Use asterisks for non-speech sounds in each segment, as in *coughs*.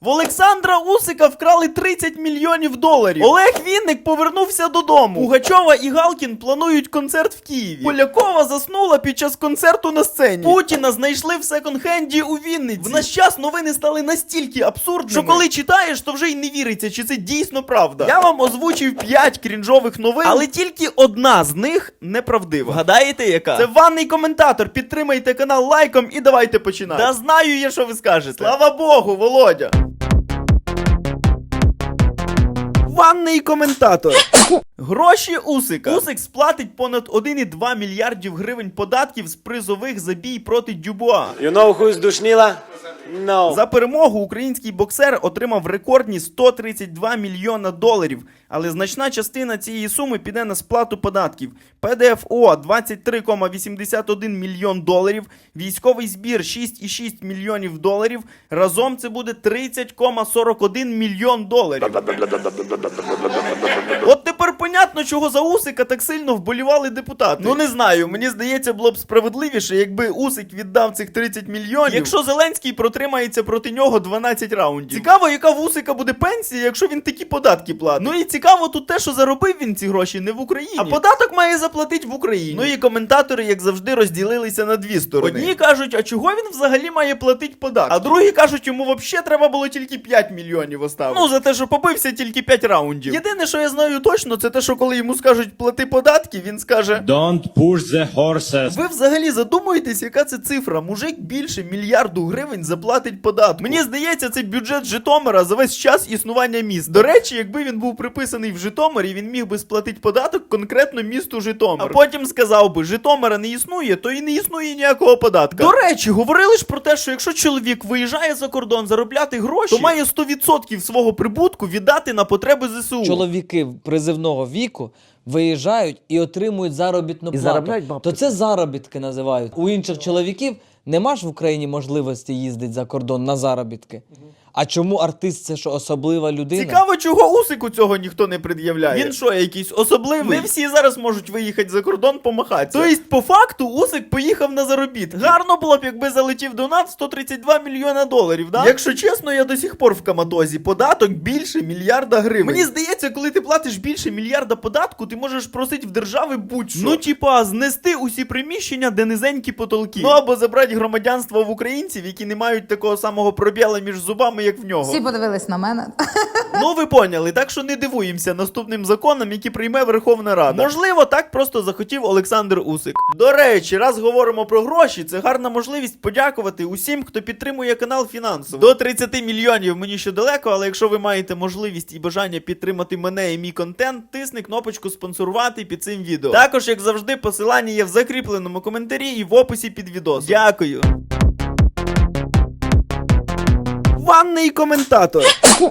В Олександра Усика вкрали 30 мільйонів доларів. Олег Вінник повернувся додому. Пугачова і Галкін планують концерт в Києві. Полякова заснула під час концерту на сцені. Путіна знайшли в секонд-хенді у Вінниці. В наш час новини стали настільки абсурдними, що коли читаєш, то вже й не віриться, чи це дійсно правда. Я вам озвучив 5 крінжових новин, але тільки одна з них неправдива. Гадаєте, яка? Це ванний коментатор. Підтримайте канал лайком і давайте починати. Та знаю я, що ви скажете. Слава Богу, Володя. Ванний коментатор. *coughs* Гроші Усика. Усик сплатить понад 1,2 мільярдів гривень податків з призових забій проти Дюбуа. You know who's Душніла? No. За перемогу український боксер отримав рекордні 132 мільйона доларів, але значна частина цієї суми піде на сплату податків. ПДФО 23,81 мільйон доларів, військовий збір 6,6 мільйонів доларів. Разом це буде 30,41 мільйон доларів. От тепер понятно, чого за Усика так сильно вболівали депутати. Ну не знаю, мені здається, було б справедливіше, якби Усик віддав цих 30 мільйонів. Якщо Зеленський протримається проти нього 12 раундів. Цікаво, яка в Усика буде пенсія, якщо він такі податки платить. Ну і цікаво тут те, що заробив він ці гроші не в Україні. А податок має заплатити в Україні. Ну і коментатори, як завжди, розділилися на дві сторони. Одні кажуть, а чого він взагалі має платити податки? А другі кажуть, йому взагалі треба було тільки 5 мільйонів оставити. Ну за те, що побився тільки 5 раундів. Єдине, що я знаю точно, це те, що коли йому скажуть плати податки, він скаже. Don't push the horses. Ви взагалі задумуєтесь, яка це цифра? Мужик більше мільярду гривень заплатить податку. Мені здається, це бюджет Житомира за весь час існування міст. До речі, якби він був приписаний в Житомирі, він міг би сплатити податок конкретно місту Житомир. А потім сказав би, Житомира не існує, то і не існує ніякого податка. До речі, говорили ж про те, що якщо чоловік виїжджає за кордон заробляти гроші, то має 100% свого прибутку віддати на потреби ЗСУ. чоловіки призивного віку виїжджають і отримують заробітну плату. заробляють бабки. То це заробітки називають. У інших чоловіків нема ж в Україні можливості їздити за кордон на заробітки. А чому артист це що особлива людина? Цікаво, чого Усику цього ніхто не пред'являє. Він що, якийсь особливий? Не всі зараз можуть виїхати за кордон помахатися. Тобто, по факту, Усик поїхав на заробіт. Гарно було б, якби залетів до нас 132 мільйона доларів, да? Якщо чесно, я до сих пор в Камадозі. Податок більше мільярда гривень. Мені здається, коли ти платиш більше мільярда податку, ти можеш просити в держави будь-що. Ну, типа, знести усі приміщення, де низенькі потолки. Ну або забрати громадянство в українців, які не мають такого самого пробіла між зубами, як в нього. Всі подивились на мене. *laughs* Ну, ви поняли, так що не дивуємося наступним законам, які прийме Верховна Рада. Можливо, так просто захотів Олександр Усик. До речі, раз говоримо про гроші, це гарна можливість подякувати усім, хто підтримує канал фінансово. До 30 мільйонів мені ще далеко, але якщо ви маєте можливість і бажання підтримати мене і мій контент, тисни кнопочку спонсорувати під цим відео. Також, як завжди, посилання є в закріпленому коментарі і в описі під відео. Дякую. Ванний коментатор.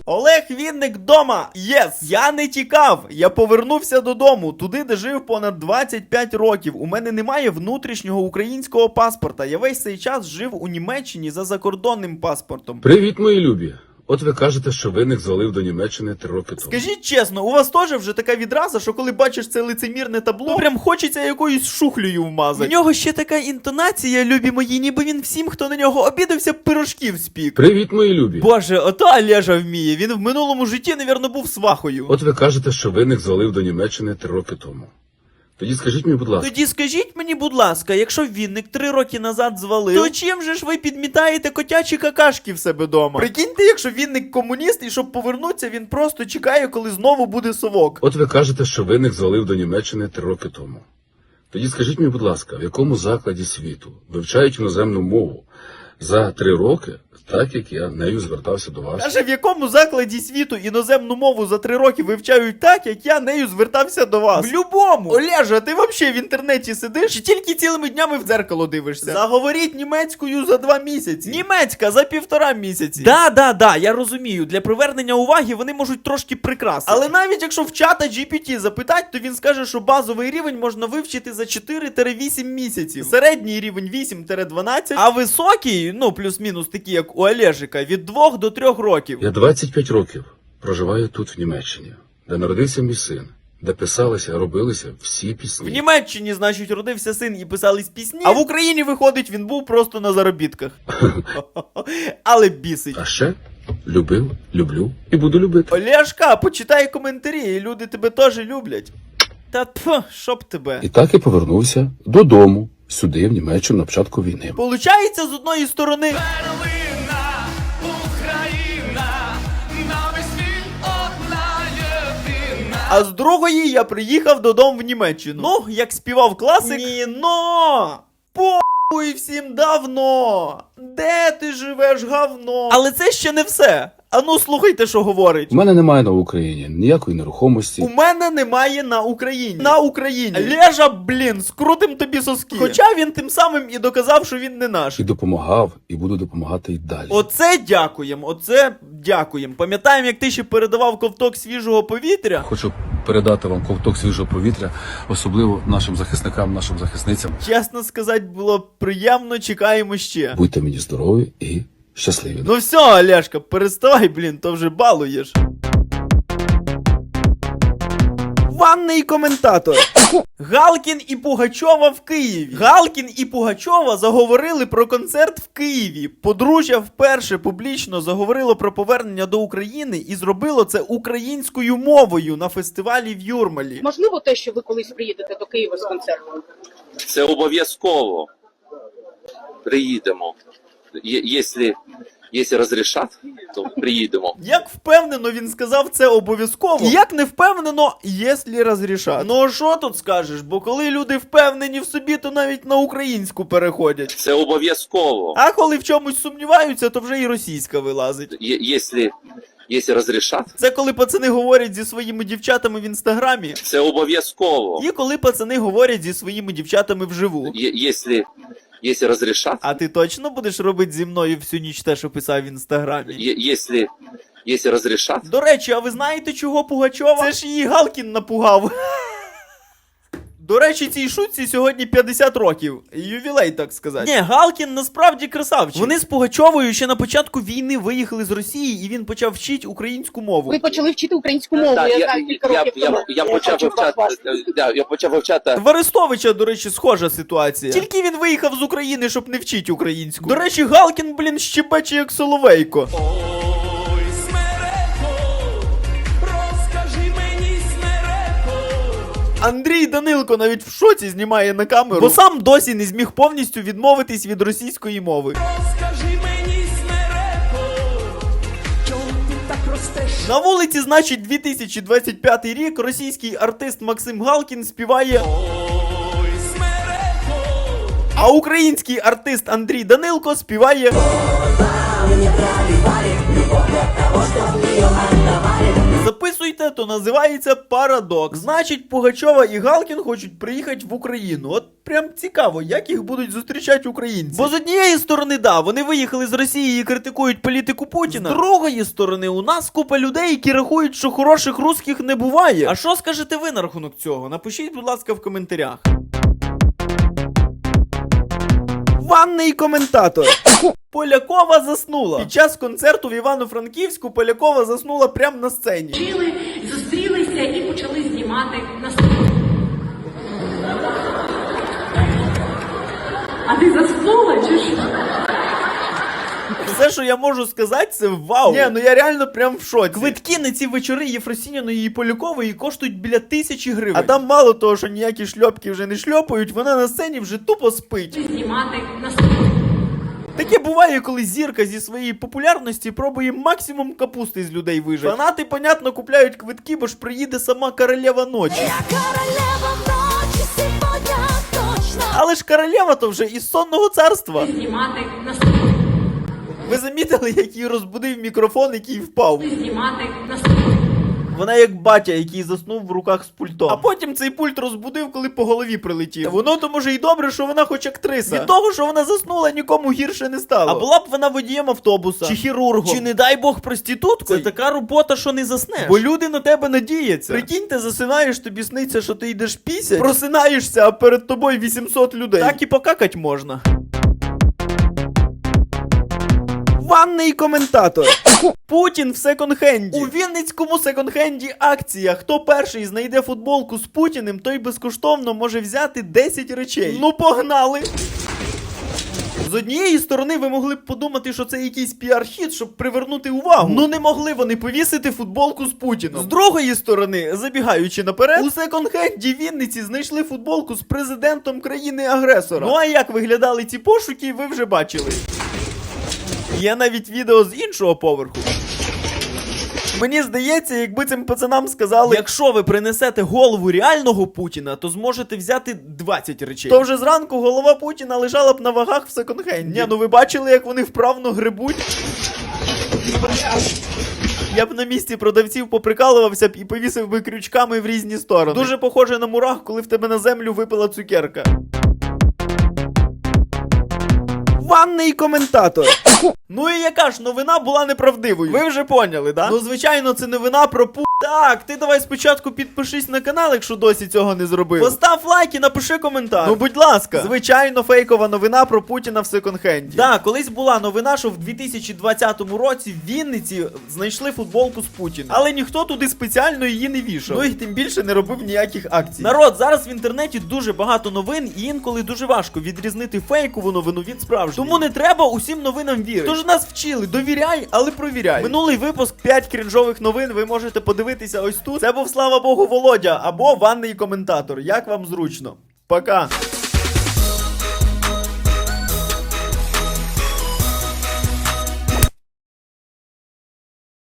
Олег Вінник дома. Єс! Я не тікав. Я повернувся додому, туди, де жив понад 25 років. У мене немає внутрішнього українського паспорта. Я весь цей час жив у Німеччині за закордонним паспортом. Привіт, мої любі! От ви кажете, що виник звалив до Німеччини три роки тому. Скажіть чесно, у вас теж вже така відраза, що коли бачиш це лицемірне табло, прям хочеться якоюсь шухлею вмазати. В нього ще така інтонація, любі мої, ніби він всім, хто на нього обідався, пирожків спік. Привіт, мої любі! Боже, ото Олежа вміє. Він в минулому житті, навірно, був свахою. От ви кажете, що виник звалив до Німеччини три роки тому. Тоді скажіть мені, будь ласка, Тоді скажіть мені, будь ласка, якщо Вінник три роки назад звалив, то чим же ж ви підмітаєте котячі какашки в себе дома? Прикиньте, якщо Вінник комуніст, і щоб повернутися, він просто чекає, коли знову буде совок. от ви кажете, що виник звалив до Німеччини три роки тому. Тоді скажіть мені, будь ласка, в якому закладі світу вивчають іноземну мову за три роки, так як я нею звертався до вас? Каже, в якому закладі світу іноземну мову за три роки вивчають так, як я нею звертався до вас. В любому. Олежа, ти взагалі в інтернеті сидиш чи тільки цілими днями в дзеркало дивишся? Заговоріть німецькою за два місяці. Німецька за півтора місяці. Да, да, да, я розумію. Для привернення уваги вони можуть трошки прикрасити. Але навіть якщо в чата GPT запитать, то він скаже, що базовий рівень можна вивчити за 4-8 місяців. Середній рівень 8-12, а високий, ну плюс-мінус такі, як у Олежика, від 2 до 3 років. Я 25 років проживаю тут, в Німеччині, де народився мій син, де писалися, робилися всі В пісні. Німеччині, значить, родився син і писались пісні. А в Україні, виходить, він був просто на заробітках. *laughs* Але бісить. А ще Любив, люблю і буду любити. Олешка, почитай коментарі, і люди тебе теж люблять. Та тьфу, щоб тебе. І так я повернувся додому, сюди, в Німеччину, на початку війни. Получається, з одної сторони. А з другої я приїхав додому в Німеччину. Ну, як співав класик. Ніно! Похуй всім давно! Де ти живеш, говно? Але це ще не все. Ану, слухайте, що говорить. У мене немає на Україні ніякої нерухомості. У мене немає на Україні. На Україні. Лежа, блін, скрутим тобі соски. Хоча він тим самим і доказав, що він не наш. І допомагав, і буду допомагати й далі. Оце дякуємо, оце дякуємо. Пам'ятаємо, як ти ще передавав ковток свіжого повітря. Хочу передати вам ковток свіжого повітря, особливо нашим захисникам, нашим захисницям. Чесно сказати, було приємно, чекаємо ще. Будьте мені здорові і щасливі. Ну все, Олешка, переставай, блін, то вже балуєш. Ванний коментатор. Галкін і Пугачова в Києві. Галкін і Пугачова заговорили про концерт в Києві. Подружжя вперше публічно заговорило про повернення до України і зробило це українською мовою на фестивалі в Юрмалі. Можливо, те, що ви колись приїдете до Києва з концертом. Це обов'язково. Приїдемо. Є- Якщо, якщо розрішать, то приїдемо. Як впевнено він сказав це обов'язково. Як не впевнено, якщо розрішать. Ну а що тут скажеш? Бо коли люди впевнені в собі, то навіть на українську переходять. Це обов'язково. А коли в чомусь сумніваються, то вже і російська вилазить. Є- Якщо, якщо розрішать, Це коли пацани говорять зі своїми дівчатами в інстаграмі, це обов'язково. і коли пацани говорять зі своїми дівчатами вживу. Якщо, якщо розрішать, А ти точно будеш робити зі мною всю ніч те, що писав в інстаграмі? якщо, якщо розрішать, До речі, а ви знаєте, чого Пугачова? Це ж її Галкін напугав. До речі, цій шутці сьогодні 50 років. Ювілей, так сказати. Ні, Галкін насправді красавчик. Вони з Пугачовою ще на початку війни виїхали з Росії, і він почав вчити українську мову. Ви почали вчити українську мову, Так, я я, знаю кілька я, років я, тому. я почав вивчати, да, я почав вивчати В до речі, схожа ситуація. Тільки він виїхав з України, щоб не вчити українську. До речі, Галкін, блін, щебече як соловейко. Андрій Данилко навіть в шоці знімає на камеру, бо сам досі не зміг повністю відмовитись від російської мови. На вулиці, значить, 2025 рік російський артист Максим Галкін співає. А український артист Андрій Данилко співає. Записуйте, то називається парадокс. Значить, Пугачова і Галкін хочуть приїхати в Україну. От прям цікаво, як їх будуть зустрічати українці. Бо з однієї сторони, да, вони виїхали з Росії і критикують політику Путіна. З другої сторони, у нас купа людей, які рахують, що хороших русських не буває. А що скажете ви на рахунок цього? Напишіть, будь ласка, в коментарях. Ванний коментатор. *laughs* Полякова заснула. Під час концерту в Івано-Франківську Полякова заснула прямо на сцені. Чили зустрілися і почали знімати наступне. А ти заснула чи що? Все, що я можу сказати, це вау. Ні, ну я реально прям в шоці. Квитки на ці вечори Єфросіняної і Полякової коштують біля тисячі гривень. А там мало того, що ніякі шльопки вже не шльопають, вона на сцені вже тупо спить. Знімати наступне. Таке буває, коли зірка зі своєї популярності пробує максимум капусти з людей вижити. Фанати, понятно, купляють квитки, бо ж приїде сама королева ночі. Королева ночи сегодня точно. Але ж королева то вже із сонного царства. Знімати наступне. Ви замітили, як її розбудив мікрофон, який впав. Знімати. Вона як батя, який заснув в руках з пультом. А потім цей пульт розбудив, коли по голові прилетів. Та воно то може й добре, що вона хоч актриса. Від того, що вона заснула, нікому гірше не стало. А була б вона водієм автобуса, чи хірургом, чи не дай Бог проституткою. Це така робота, що не заснеш. Бо люди на тебе надіються. Прикинь, ти засинаєш, тобі сниться, що ти йдеш пісять, просинаєшся, а перед тобою 800 людей. Так і покакать можна. Ванний коментатор. *laughs* Путін в секонд-хенді. У Вінницькому секонд-хенді акція. Хто перший знайде футболку з Путіним, той безкоштовно може взяти 10 речей. Ну погнали! З однієї сторони, ви могли б подумати, що це якийсь піар-хід, щоб привернути увагу. Ну не могли вони повісити футболку з Путіном. З другої сторони, забігаючи наперед, у секонд-хенді Вінниці знайшли футболку з президентом країни-агресора. Ну а як виглядали ці пошуки, ви вже бачили. Є навіть відео з іншого поверху. Мені здається, якби цим пацанам сказали, якщо ви принесете голову реального Путіна, то зможете взяти 20 речей. То вже зранку голова Путіна лежала б на вагах в секонд-хенді. Ні, ну ви бачили, як вони вправно грибуть? Я б на місці продавців поприкалувався б і повісив би крючками в різні сторони. Дуже похоже на мурах, коли в тебе на землю випала цукерка. Ванний коментатор. *coughs* Ну і яка ж новина була неправдивою? Ви вже поняли, да? Ну, звичайно, це новина про пу. Так, ти давай спочатку підпишись на канал, якщо досі цього не зробив. Постав лайк і напиши коментар. Ну, будь ласка. Звичайно, фейкова новина про Путіна в секонд-хенді. Так, колись була новина, що в 2020 році в Вінниці знайшли футболку з Путіним. Але ніхто туди спеціально її не вішав. Ну і тим більше не робив ніяких акцій. Народ, зараз в інтернеті дуже багато новин, і інколи дуже важко відрізнити фейкову новину від справжньої. Тому не треба усім новинам вірити. Тож нас вчили, довіряй, але провіряй. Минулий випуск 5 крінжових новин ви можете подивитися ось тут. Це був слава Богу Володя або ванний коментатор. Як вам зручно. Пока.